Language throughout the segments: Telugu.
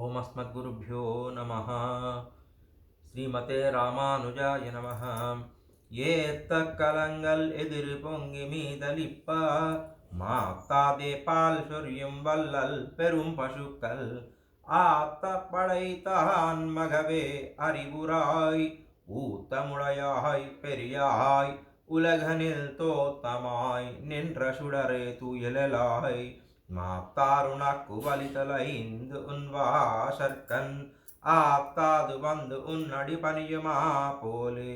ஓம் அஸ்மத்குருபியோ நம ஸ்ரீமதே ராமானுஜாய நம ஏத்த கலங்கள் எதிர் பொங்கி மீதலிப்பா. மாத்தாதே பால் சொரியும் வல்லல் பெரும் பசுக்கள். ஆத்த படைத்தான் மகவே அறிவுராய். ஊத்தமுழையாய் பெரியாய். உலகனில் தோத்தமாய் நின்ற சுடரே துயலாய் மாப்தாருணாக்கு வலிதலைந்து உன்வாசற்கண் ஆப்தாது ఉన్నడి உன்னடி பணியுமா పోలే.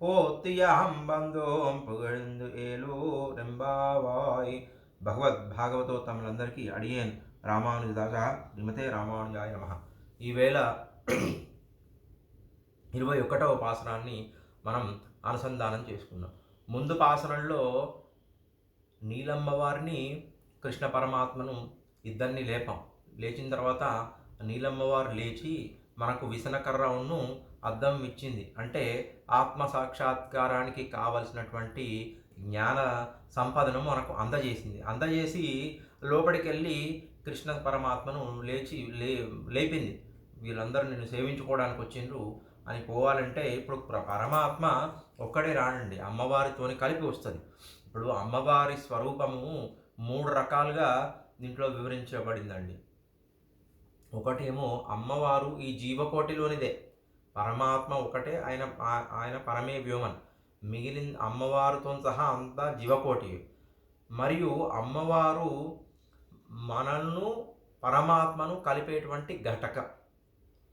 போத்தியாம் బందోం புகழ்ந்து ஏலோ ரெம்பாவாய் భగవద్ భాగవతోత్తములందరికీ అడియేన్ రామానుజదాస నిమతే రామానుజాయ నమ. ఈవేళ ఇరవై ఒకటవ పాసనాన్ని మనం అనుసంధానం చేసుకున్నాం ముందు పాసనంలో నీలమ్మవారిని కృష్ణ పరమాత్మను ఇద్దరిని లేపాం. లేచిన తర్వాత నీలమ్మవారు లేచి మనకు విసనకర్రను అద్దం ఇచ్చింది. అంటే ఆత్మ సాక్షాత్కారానికి కావలసినటువంటి జ్ఞాన సంపదను మనకు అందజేసింది. అందజేసి లోపలికి వెళ్ళి కృష్ణ పరమాత్మను లేచి లే లేపింది. వీళ్ళందరూ నిన్ను సేవించుకోవడానికి వచ్చిండ్రు అని పోవాలంటే ఇప్పుడు ప్ర- పరమాత్మ ఒక్కడే రానండి అమ్మవారితోని కలిపి వస్తుంది. ఇప్పుడు అమ్మవారి స్వరూపము మూడు రకాలుగా దీంట్లో వివరించబడిందండి. ఒకటేమో అమ్మవారు ఈ జీవకోటిలోనిదే. పరమాత్మ ఒకటే ఆయన ఆ- ఆయన పరమే వ్యోమన్. మిగిలిన అమ్మవారితో సహా అంతా జీవకోటి. మరియు అమ్మవారు మనల్ని పరమాత్మను కలిపేటువంటి ఘటక.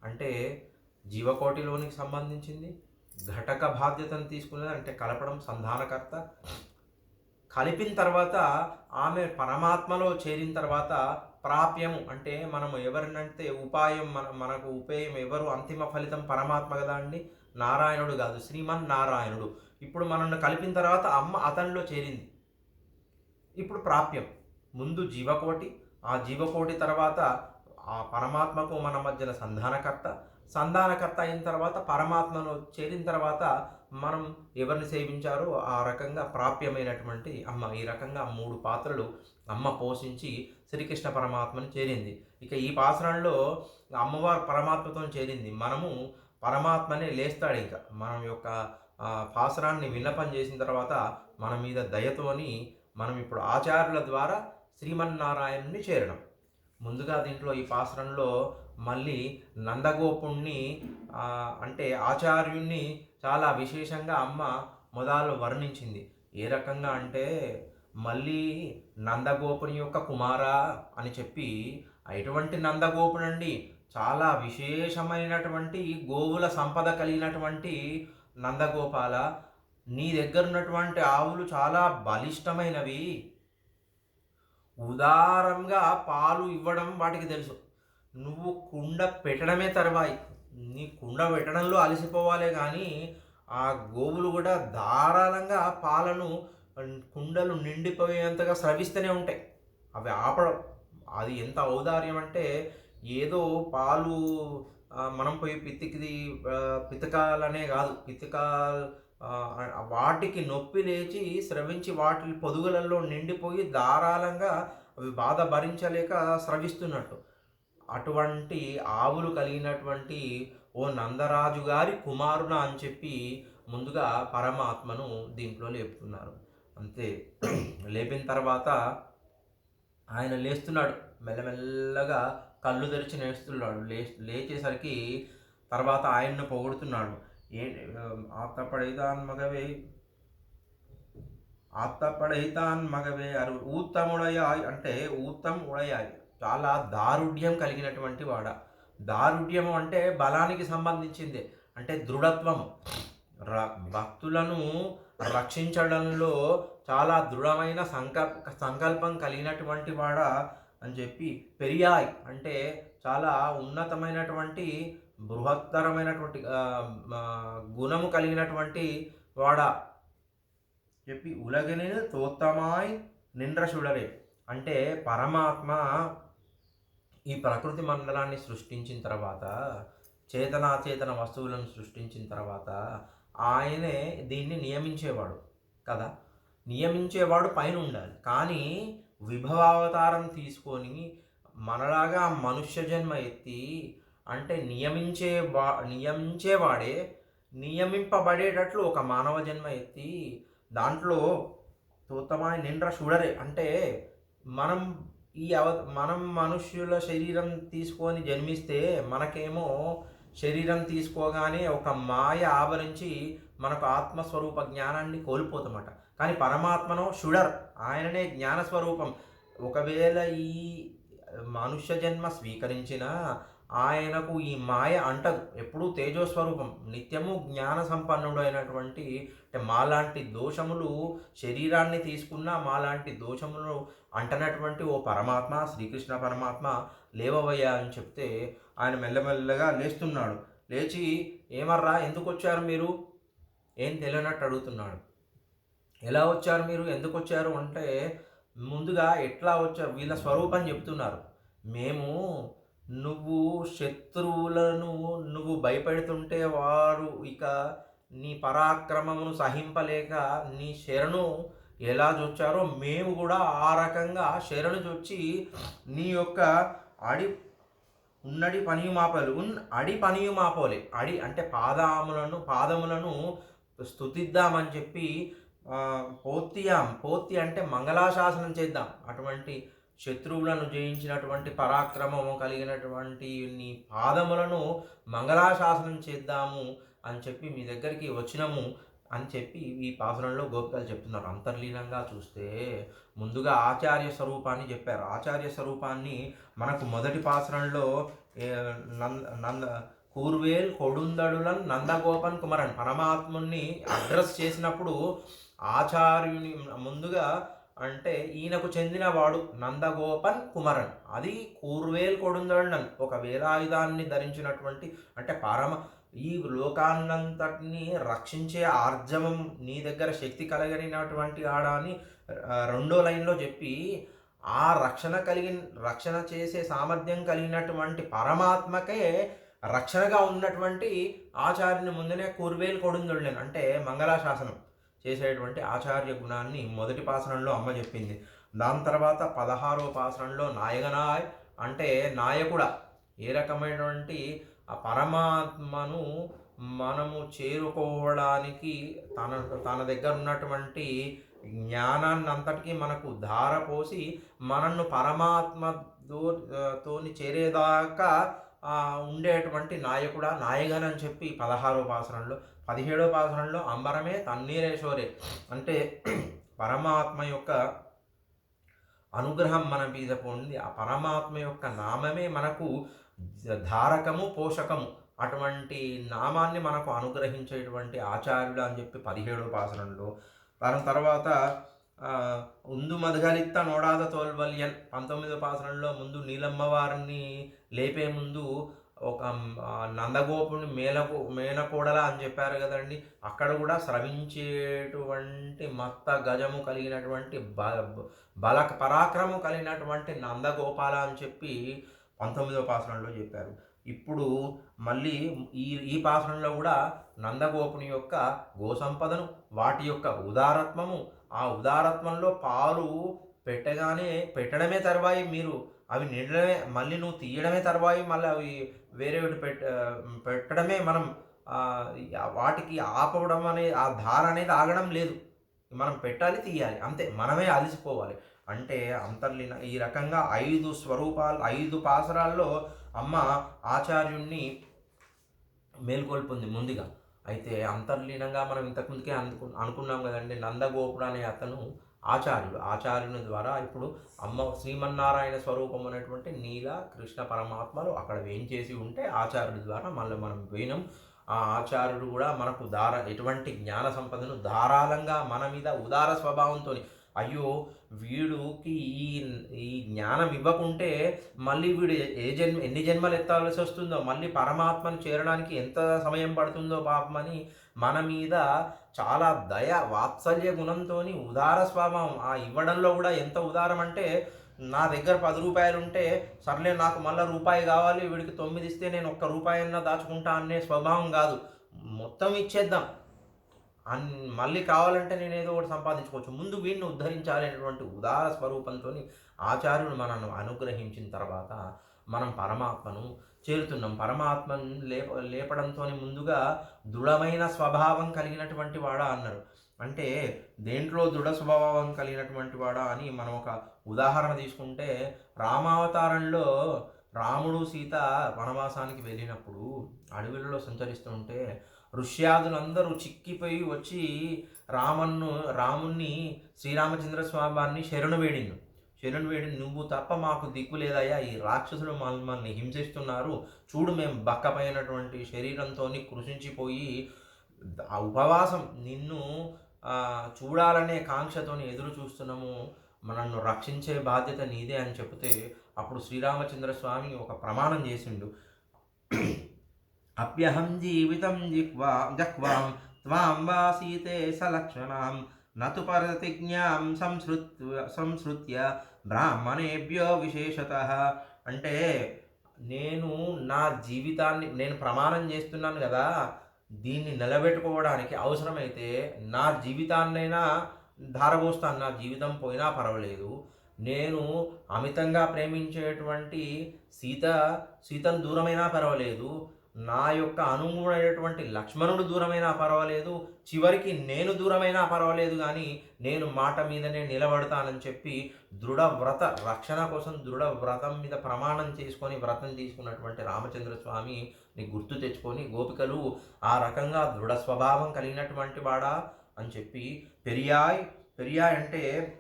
అంటే జీవకోటిలోనికి సంబంధించింది ఘటక బాధ్యతను తీసుకునేది అంటే కలపడం సంధానకర్త కలిపిన తర్వాత ఆమె పరమాత్మలో చేరిన తర్వాత ప్రాప్యము అంటే మనము ఎవరినంటే ఉపాయం మన మనకు ఉపేయం ఎవరు అంతిమ ఫలితం పరమాత్మ కదా అండి? నారాయణుడు కాదు శ్రీమన్ నారాయణుడు ఇప్పుడు మనల్ని కలిపిన తర్వాత అమ్మ అతనిలో చేరింది. ఇప్పుడు ప్రాప్యం. ముందు జీవకోటి ఆ జీవకోటి తర్వాత ఆ పరమాత్మకు మన మధ్యన సంధానకర్త. సంధానకర్త అయిన తర్వాత పరమాత్మను చేరిన తర్వాత మనం ఎవరిని సేవించారో ఆ రకంగా ప్రాప్యమైనటువంటి అమ్మ ఈ రకంగా మూడు పాత్రలు అమ్మ పోషించి శ్రీకృష్ణ పరమాత్మను చేరింది. ఇక ఈ పాసరంలో అమ్మవారు పరమాత్మతో చేరింది. మనము పరమాత్మనే లేస్తాడు ఇంకా. మనం యొక్క పాసరాన్ని విన్నపం చేసిన తర్వాత మన మీద దయతోని మనం ఇప్పుడు ఆచార్యుల ద్వారా శ్రీమన్నారాయణుని చేరడం. ముందుగా దీంట్లో ఈ పాసరంలో మళ్ళీ నందగోపుణ్ణి అంటే ఆచార్యుణ్ణి చాలా విశేషంగా అమ్మ మొదలు వర్ణించింది. ఏ రకంగా అంటే మళ్ళీ నందగోపుని యొక్క కుమారా అని చెప్పి ఎటువంటి అండి చాలా విశేషమైనటువంటి గోవుల సంపద కలిగినటువంటి నందగోపాల నీ దగ్గర ఉన్నటువంటి ఆవులు చాలా బలిష్టమైనవి. ఉదారంగా పాలు ఇవ్వడం వాటికి తెలుసు. నువ్వు కుండ పెట్టడమే తర్వాయి. నీ కుండ పెట్టడంలో అలసిపోవాలే కానీ ఆ గోవులు కూడా ధారాళంగా పాలను కుండలు నిండిపోయేంతగా స్రవిస్తూనే ఉంటాయి. అవి ఆపడం. అది ఎంత ఔదార్యం అంటే ఏదో పాలు మనం పోయి పితికిది పితకాలనే కాదు. పితకా వాటికి నొప్పి లేచి స్రవించి వాటి పొదుగులలో నిండిపోయి ధారాళంగా అవి బాధ భరించలేక స్రవిస్తున్నట్టు. అటువంటి ఆవులు కలిగినటువంటి ఓ నందరాజు గారి కుమారుడు అని చెప్పి ముందుగా పరమాత్మను దీంట్లో లేపుతున్నారు. అంతే. లేపిన తర్వాత ఆయన లేస్తున్నాడు. మెల్లమెల్లగా కళ్ళు తెరిచి నేస్తున్నాడు లే లేచేసరికి తర్వాత ఆయన్ను పొగుడుతున్నాడు. ఏ ఆత్తపడైతాన్ మగవే ఆత్తపడైతాన్ మగవే అరు ఊత్తముడయాయ్ అంటే ఊత్తం ఉడయాయి చాలా దారుఢ్యం కలిగినటువంటి వాడ. దారుఢ్యం అంటే బలానికి సంబంధించింది. అంటే దృఢత్వము. ర భక్తులను రక్షించడంలో చాలా దృఢమైన సంకల్ప సంకల్పం కలిగినటువంటి వాడ అని చెప్పి పెరియాయ్ అంటే చాలా ఉన్నతమైనటువంటి బృహత్తరమైనటువంటి గుణము కలిగినటువంటి వాడ. చెప్పి ఉలగని తోత్తమాయ్ నిండ్ర చూడలే అంటే పరమాత్మ ఈ ప్రకృతి మండలాన్ని సృష్టించిన తర్వాత చేతనాచేతన వస్తువులను సృష్టించిన తర్వాత ఆయనే దీన్ని నియమించేవాడు కదా. నియమించేవాడు పైన ఉండాలి. కానీ విభవావతారం తీసుకొని మనలాగా మనుష్య జన్మ ఎత్తి అంటే నియమించే వా నియమించేవాడే నియమింపబడేటట్లు ఒక మానవ జన్మ ఎత్తి దాంట్లో తూతమాయ నిండ్ర చూడరే అంటే మనం ఈ అవ మనం మనుష్యుల శరీరం తీసుకొని జన్మిస్తే మనకేమో శరీరం తీసుకోగానే ఒక మాయ ఆవరించి మనకు ఆత్మస్వరూప జ్ఞానాన్ని కోల్పోతామట కానీ పరమాత్మను షుడర్. ఆయననే జ్ఞానస్వరూపం. ఒకవేళ ఈ మనుష్య జన్మ స్వీకరించిన ఆయనకు ఈ మాయ అంటదు. ఎప్పుడూ తేజోస్వరూపం నిత్యము జ్ఞాన సంపన్నుడు అయినటువంటి అంటే మాలాంటి దోషములు శరీరాన్ని తీసుకున్న మాలాంటి దోషములు అంటనటువంటి ఓ పరమాత్మ శ్రీకృష్ణ పరమాత్మ లేవవయ్యా అని చెప్తే ఆయన మెల్లమెల్లగా లేస్తున్నాడు. లేచి ఏమర్రా ఎందుకు వచ్చారు మీరు? ఏం తెలియనట్టు అడుగుతున్నాడు. ఎలా వచ్చారు మీరు? ఎందుకు వచ్చారు అంటే ముందుగా ఎట్లా వచ్చారు? వీళ్ళ స్వరూపం చెప్తున్నారు. మేము నువ్వు శత్రువులను నువ్వు భయపెడుతుంటే వారు ఇక నీ పరాక్రమమును సహింపలేక నీ శరణు ఎలా చూచారో మేము కూడా ఆ రకంగా శరణు చూచి నీ యొక్క అడి ఉన్నడి పనియుమాపలు ఉన్ అడి పనియుమాపోలే అడి అంటే పాదములను పాదములను స్తుతిద్దామని చెప్పి ఆ, పోత్యాం పోతి అంటే మంగళాశాసనం చేద్దాం. అటువంటి శత్రువులను జయించినటువంటి పరాక్రమము కలిగినటువంటి నీ పాదములను మంగళాశాసనం చేద్దాము అని చెప్పి మీ దగ్గరికి వచ్చినము అని చెప్పి ఈ పాసనంలో గోపికలు చెప్తున్నారు. అంతర్లీనంగా చూస్తే ముందుగా ఆచార్య స్వరూపాన్ని చెప్పారు. ఆచార్య స్వరూపాన్ని మనకు మొదటి పాసనంలో నంద నంద కూర్వేల్ కొడుందడులన్ నందగోపన్ కుమరన్ పరమాత్ముని అడ్రస్ చేసినప్పుడు ఆచార్యుని ముందుగా అంటే ఈయనకు చెందినవాడు నందగోపన్ కుమరన్. అది కూర్వేల్ కొడుందడన్ ఒక వేలాయుధాన్ని ధరించినటువంటి అంటే పరమ ఈ లోకాన్నంతటిని రక్షించే ఆర్జవం నీ దగ్గర శక్తి కలగలిగినటువంటి ఆడ అని రెండో లైన్లో చెప్పి ఆ రక్షణ కలిగిన రక్షణ చేసే సామర్థ్యం కలిగినటువంటి పరమాత్మకే రక్షణగా ఉన్నటువంటి ఆచార్యుని ముందునే కూర్వేలు కొడుందుళ్ళను అంటే మంగళాశాసనం. చేసేటువంటి ఆచార్య గుణాన్ని మొదటి పాసనంలో అమ్మ చెప్పింది. దాని తర్వాత పదహారో పాసనంలో నాయగనాయ్ అంటే నాయకుడ. ఏ రకమైనటువంటి ఆ పరమాత్మను మనము చేరుకోవడానికి తన తన దగ్గర ఉన్నటువంటి జ్ఞానాన్ని అంతటికీ మనకు ధారపోసి మనల్ని పరమాత్మ దో తోని చేరేదాకా ఉండేటువంటి నాయకుడా నాయగన్ అని చెప్పి పదహారో పాసనంలో పదిహేడో పాసనంలో అంబరమే తన్నీరేశ్వరే అంటే పరమాత్మ యొక్క అనుగ్రహం మన మీద పొంది ఆ పరమాత్మ యొక్క నామమే మనకు ధారకము పోషకము. అటువంటి నామాన్ని మనకు అనుగ్రహించేటువంటి ఆచార్యుడు అని చెప్పి పదిహేడో పాసనంలో దాని తర్వాత ఉందు మదగలిత్త నోడాద తోల్వల్యన్. పంతొమ్మిదో పాసనంలో ముందు నీలమ్మవారిని లేపే ముందు ఒక నందగోపుని మేలకు మేనకోడల అని చెప్పారు కదండి. అక్కడ కూడా స్రవించేటువంటి మత్త గజము కలిగినటువంటి బ బల పరాక్రమం కలిగినటువంటి నందగోపాల అని చెప్పి పంతొమ్మిదో పాసనంలో చెప్పారు. ఇప్పుడు మళ్ళీ ఈ ఈ పాసనంలో కూడా నందగోపుని యొక్క గోసంపదను వాటి యొక్క ఉదారత్వము ఆ ఉదారత్వంలో పాలు పెట్టగానే పెట్టడమే తర్వాయి మీరు అవి నిండడమే మళ్ళీ నువ్వు తీయడమే తర్వాయి మళ్ళీ అవి వేరే పెట్ట పెట్టడమే మనం వాటికి ఆపవడం అనే ఆ ధార అనేది ఆగడం లేదు. మనం పెట్టాలి తీయాలి అంతే మనమే అలసిపోవాలి. అంటే అంతర్లీన ఈ రకంగా ఐదు స్వరూపాలు ఐదు పాసరాల్లో అమ్మ ఆచార్యుణ్ణి మేల్కొల్పుంది ముందుగా. అయితే అంతర్లీనంగా మనం ఇంతకుముందుకే అనుకు అనుకున్నాం కదండి. నందగోపుడు అనే అతను ఆచార్యుడు. ఆచార్యుని ద్వారా ఇప్పుడు అమ్మ శ్రీమన్నారాయణ స్వరూపం అనేటువంటి నీల కృష్ణ పరమాత్మలు అక్కడ వేయించేసి ఉంటే ఆచార్యుడి ద్వారా మళ్ళీ మనం పోయినాం. ఆ ఆచార్యుడు కూడా మనకు దార ఎటువంటి జ్ఞాన సంపదను ధారాళంగా మన మీద ఉదార స్వభావంతో అయ్యో వీడుకి ఈ ఈ జ్ఞానం ఇవ్వకుంటే మళ్ళీ వీడు ఏ జన్మ ఎన్ని జన్మలు ఎత్తాల్సి వస్తుందో మళ్ళీ పరమాత్మను చేరడానికి ఎంత సమయం పడుతుందో పాపమని మన మీద చాలా దయ వాత్సల్య గుణంతో ఉదార స్వభావం. ఆ ఇవ్వడంలో కూడా ఎంత ఉదారం అంటే నా దగ్గర పది రూపాయలు ఉంటే సర్లే నాకు మళ్ళీ రూపాయి కావాలి వీడికి తొమ్మిది ఇస్తే నేను ఒక్క రూపాయన్నా దాచుకుంటా అనే స్వభావం కాదు. మొత్తం ఇచ్చేద్దాం. అన్ మళ్ళీ కావాలంటే నేను ఏదో ఒకటి సంపాదించుకోవచ్చు. ముందు వీడిని ఉద్ధరించాలి అనేటువంటి ఉదార స్వరూపంతో ఆచార్యుడు మనను అనుగ్రహించిన తర్వాత మనం పరమాత్మను చేరుతున్నాం. పరమాత్మను లేప లేపడంతో ముందుగా దృఢమైన స్వభావం కలిగినటువంటి వాడా అన్నారు. అంటే దేంట్లో దృఢ స్వభావం కలిగినటువంటి వాడా అని మనం ఒక ఉదాహరణ తీసుకుంటే రామావతారంలో రాముడు సీత వనవాసానికి వెళ్ళినప్పుడు అడవులలో సంచరిస్తుంటే ఋష్యాదులందరూ చిక్కిపోయి వచ్చి రామన్ను రాముణ్ణి శ్రీరామచంద్ర స్వామిని శరణు వేడిను శరణు వేడి నువ్వు తప్ప మాకు దిక్కు లేదయ్యా ఈ రాక్షసులు మమ్మల్ని హింసిస్తున్నారు. చూడు మేము బక్కపైనటువంటి శరీరంతో కృషించిపోయి ఆ ఉపవాసం నిన్ను చూడాలనే కాంక్షతోని ఎదురు చూస్తున్నాము మనల్ని రక్షించే బాధ్యత నీదే అని చెప్తే అప్పుడు శ్రీరామచంద్ర స్వామి ఒక ప్రమాణం చేసిండు. అప్యహం జీవితం జిహ్వా జహ్వాం త్వాం వా సీతే సలక్షణాం నతు ప్రతిజ్ఞాం సంసృత్య సంసృత్య బ్రాహ్మణేభ్యో విశేషత. అంటే నేను నా జీవితాన్ని నేను ప్రమాణం చేస్తున్నాను కదా దీన్ని నిలబెట్టుకోవడానికి అవసరమైతే నా జీవితాన్నైనా ధారపోస్తాను నా జీవితం పోయినా పర్వాలేదు. నేను అమితంగా ప్రేమించేటువంటి సీత సీతను దూరమైనా పర్వాలేదు. నా యొక్క అనుగుణమైనటువంటి లక్ష్మణుడు దూరమైనా పర్వాలేదు. చివరికి నేను దూరమైనా పర్వాలేదు కానీ నేను మాట మీదనే నిలబడతానని చెప్పి దృఢ వ్రత రక్షణ కోసం దృఢ వ్రతం మీద ప్రమాణం చేసుకొని వ్రతం తీసుకున్నటువంటి రామచంద్ర స్వామి ని గుర్తు తెచ్చుకొని గోపికలు ఆ రకంగా దృఢ స్వభావం కలిగినటువంటి వాడా? అని చెప్పి పెరియాయ్ పెరియాయ్ అంటే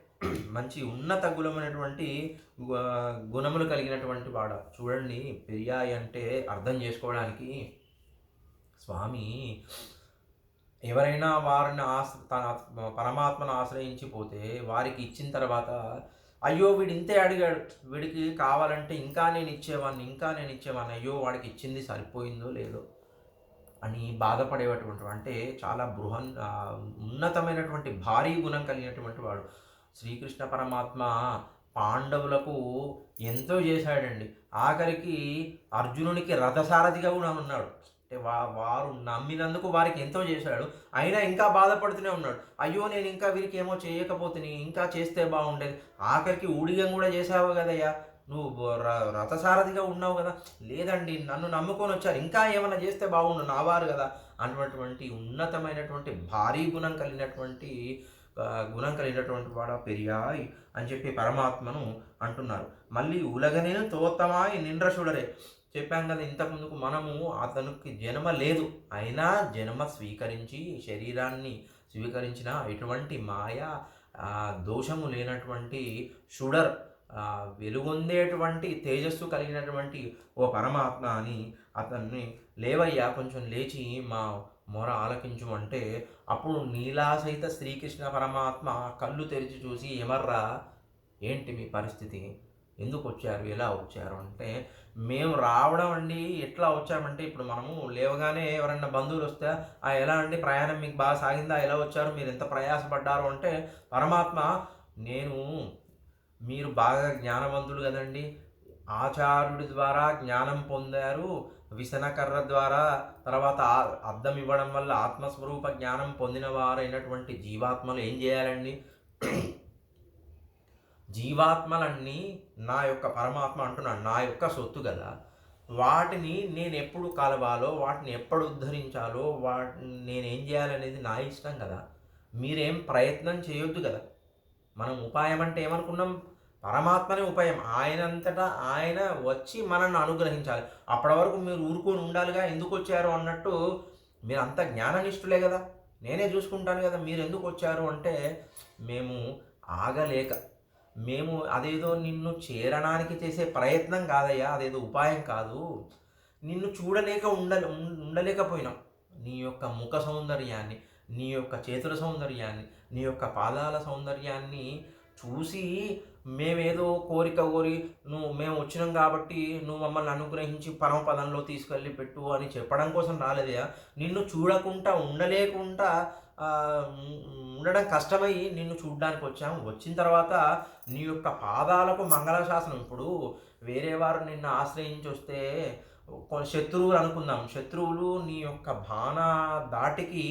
మంచి ఉన్నత గుణమైనటువంటి గుణములు కలిగినటువంటి వాడ. చూడండి పెరియాయి అంటే అర్థం చేసుకోవడానికి స్వామి ఎవరైనా వారిని ఆశ తన పరమాత్మను ఆశ్రయించిపోతే వారికి ఇచ్చిన తర్వాత అయ్యో వీడు ఇంతే అడిగాడు. వీడికి కావాలంటే ఇంకా నేను ఇచ్చేవాడిని ఇంకా నేను ఇచ్చేవాడిని అయ్యో వాడికి ఇచ్చింది సరిపోయిందో లేదో అని బాధపడేటటువంటి అంటే చాలా బృహన్ ఉన్నతమైనటువంటి భారీ గుణం కలిగినటువంటి వాడు. శ్రీకృష్ణ పరమాత్మ పాండవులకు ఎంతో చేశాడండి. ఆఖరికి అర్జునునికి రథసారథిగా కూడా ఉన్నాడు. అంటే వా వారు నమ్మినందుకు వారికి ఎంతో చేశాడు. అయినా ఇంకా బాధపడుతూనే ఉన్నాడు. అయ్యో నేను ఇంకా వీరికి ఏమో చేయకపోతే ఇంకా చేస్తే బాగుండేది. ఆఖరికి ఊడిగం కూడా చేసావు కదయ్యా. నువ్వు ర- రథసారథిగా ఉన్నావు కదా. లేదండి నన్ను నమ్ముకొని వచ్చారు. ఇంకా ఏమైనా చేస్తే బాగుండు నావారు కదా. అన్నటువంటి ఉన్నతమైనటువంటి భారీ గుణం కలిగినటువంటి గుణం కలిగినటువంటి వాడ పెరియాయ్ అని చెప్పి పరమాత్మను అంటున్నారు. మళ్ళీ ఉలగనేను తోత్తమాయి నిండ్రశుడరే చెప్పాం కదా ఇంతకుముందుకు మనము అతనికి జన్మ లేదు. అయినా జన్మ స్వీకరించి శరీరాన్ని స్వీకరించిన ఎటువంటి మాయ దోషము లేనటువంటి షుడర్ వెలుగొందేటువంటి తేజస్సు కలిగినటువంటి ఓ పరమాత్మ అని అతన్ని లేవయ్యా కొంచెం లేచి మా మొర ఆలకించుమంటే అప్పుడు నీలా సహిత శ్రీకృష్ణ పరమాత్మ కళ్ళు తెరిచి చూసి ఏమర్రా ఏంటి మీ పరిస్థితి? ఎందుకు వచ్చారు? ఎలా వచ్చారు? అంటే మేము రావడం అండి ఎట్లా వచ్చామంటే ఇప్పుడు మనము లేవగానే ఎవరన్నా బంధువులు వస్తే ఆ ఎలా అండి? ప్రయాణం మీకు బాగా సాగిందా? ఎలా వచ్చారు? మీరు ఎంత ప్రయాసపడ్డారు? అంటే పరమాత్మ నేను మీరు బాగా జ్ఞానవంతులు కదండి. ఆచార్యుడి ద్వారా జ్ఞానం పొందారు. విసనకర్ర ద్వారా తర్వాత అర్థం ఇవ్వడం వల్ల ఆత్మస్వరూప జ్ఞానం పొందిన వారైనటువంటి జీవాత్మలు ఏం చేయాలండి? జీవాత్మలన్నీ నా యొక్క పరమాత్మ అంటున్నాను నా యొక్క సొత్తు కదా. వాటిని నేను ఎప్పుడు కలవాలో వాటిని ఎప్పుడు ఉద్ధరించాలో వాటిని నేనేం చేయాలనేది నా ఇష్టం కదా. మీరేం ప్రయత్నం చేయొద్దు కదా. మనం ఉపాయం అంటే ఏమనుకున్నాం? పరమాత్మనే ఉపాయం. ఆయనంతటా ఆయన వచ్చి మనల్ని అనుగ్రహించాలి. అప్పటి వరకు మీరు ఊరుకొని ఉండాలిగా ఎందుకు వచ్చారు అన్నట్టు మీరు అంత జ్ఞాననిష్ఠులే కదా. నేనే చూసుకుంటాను కదా మీరు ఎందుకు వచ్చారు అంటే మేము ఆగలేక మేము అదేదో నిన్ను చేరడానికి చేసే ప్రయత్నం కాదయ్యా అదేదో ఉపాయం కాదు. నిన్ను చూడలేక ఉండ ఉండలేకపోయినాం. నీ యొక్క ముఖ సౌందర్యాన్ని నీ యొక్క చేతుల సౌందర్యాన్ని నీ యొక్క పాదాల సౌందర్యాన్ని చూసి మేమేదో కోరిక కోరి నువ్వు మేము వచ్చినాం కాబట్టి నువ్వు మమ్మల్ని అనుగ్రహించి పరమపదంలో తీసుకెళ్ళి పెట్టు అని చెప్పడం కోసం రాలేదయా నిన్ను చూడకుండా ఉండలేకుండా ఉండడం కష్టమై నిన్ను చూడడానికి వచ్చాము. వచ్చిన తర్వాత నీ యొక్క పాదాలకు మంగళశాసనం. ఇప్పుడు వేరే వారు నిన్ను ఆశ్రయించి వస్తే శత్రువులు అనుకుందాం. శత్రువులు నీ యొక్క బాణ దాటికి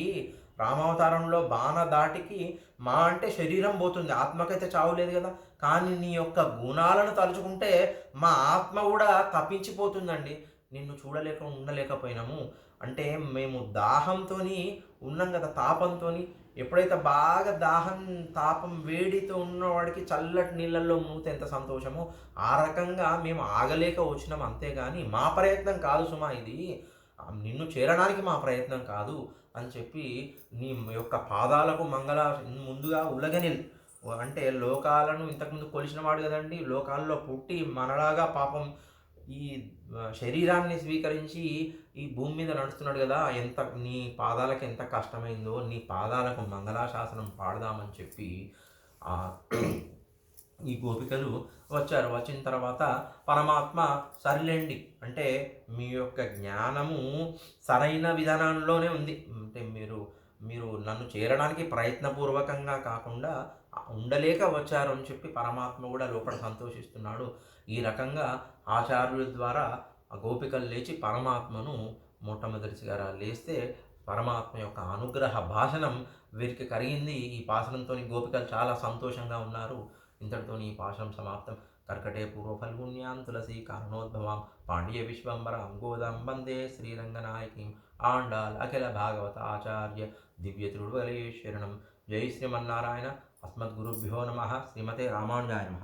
రామావతారంలో బాణ దాటికి మా అంటే శరీరం పోతుంది. ఆత్మకైతే చావు లేదు కదా. కానీ నీ యొక్క గుణాలను తలుచుకుంటే మా ఆత్మ కూడా తప్పించిపోతుందండి. నిన్ను చూడలేక ఉండలేకపోయినాము. అంటే మేము దాహంతో ఉన్నాం కదా తాపంతో ఎప్పుడైతే బాగా దాహం తాపం వేడితో ఉన్నవాడికి చల్లటి నీళ్ళల్లో మూత ఎంత సంతోషమో ఆ రకంగా మేము ఆగలేక వచ్చినాం అంతేగాని మా ప్రయత్నం కాదు సుమా ఇది. నిన్ను చేరడానికి మా ప్రయత్నం కాదు. అని చెప్పి నీ యొక్క పాదాలకు మంగళ ముందుగా ఉల్లగనిల్ అంటే లోకాలను ఇంతకుముందు కొలిచిన వాడు కదండి లోకాల్లో పుట్టి మనలాగా పాపం ఈ శరీరాన్ని స్వీకరించి ఈ భూమి మీద నడుస్తున్నాడు కదా ఎంత నీ పాదాలకు ఎంత కష్టమైందో నీ పాదాలకు మంగళాశాసనం పాడదామని చెప్పి ఈ గోపికలు వచ్చారు. వచ్చిన తర్వాత పరమాత్మ సరిలేండి. అంటే మీ యొక్క జ్ఞానము సరైన విధానంలోనే ఉంది. అంటే మీరు మీరు నన్ను చేరడానికి ప్రయత్నపూర్వకంగా కాకుండా ఉండలేక వచ్చారు అని చెప్పి పరమాత్మ కూడా లోపల సంతోషిస్తున్నాడు. ఈ రకంగా ఆచార్యుల ద్వారా ఆ గోపికలు లేచి పరమాత్మను మొట్టమొదటిగా లేస్తే పరమాత్మ యొక్క అనుగ్రహ భాషణం వీరికి కలిగింది ఈ పాసనంతో గోపికలు చాలా సంతోషంగా ఉన్నారు. ఇంతటితో నీ పాశం సమాప్తం. కర్కటే పూర్వఫల్గుణ్యాం తులసి కారణోద్భవాం. పాండ్య విశ్వంబరాం గోదాం వందే శ్రీరంగనాయకీం. ఆండాల్ అఖిల భాగవత ఆచార్య దివ్య శరణం జై శ్రీమన్నారాయణ. అస్మద్గురుభ్యో నమ. శ్రీమతే రామానుజాయ నమ.